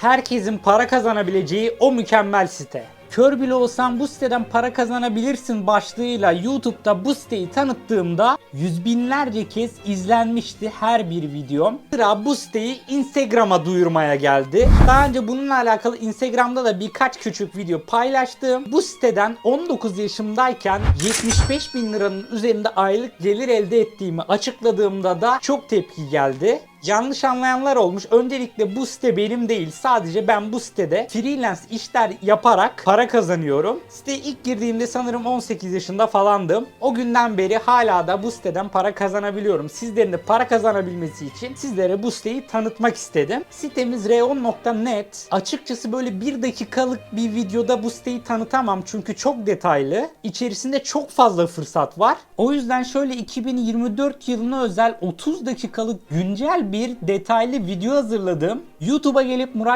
Herkesin para kazanabileceği o mükemmel site. Kör bile olsan bu siteden para kazanabilirsin başlığıyla YouTube'da bu siteyi tanıttığımda yüz binlerce kez izlenmişti her bir videom. Sıra bu siteyi Instagram'a duyurmaya geldi. Daha önce bununla alakalı Instagram'da da birkaç küçük video paylaştım. Bu siteden 19 yaşımdayken 75 bin liranın üzerinde aylık gelir elde ettiğimi açıkladığımda da çok tepki geldi. Yanlış anlayanlar olmuş. Öncelikle bu site benim değil. Sadece ben bu sitede freelance işler yaparak para kazanıyorum. Siteye ilk girdiğimde sanırım 18 yaşında falandım. O günden beri hala da bu siteden para kazanabiliyorum. Sizlerin de para kazanabilmesi için sizlere bu siteyi tanıtmak istedim. Sitemiz reon.net. Açıkçası böyle bir dakikalık bir videoda bu siteyi tanıtamam çünkü çok detaylı. İçerisinde çok fazla fırsat var. O yüzden şöyle 2024 yılına özel 30 dakikalık güncel bir detaylı video hazırladım. YouTube'a gelip Murat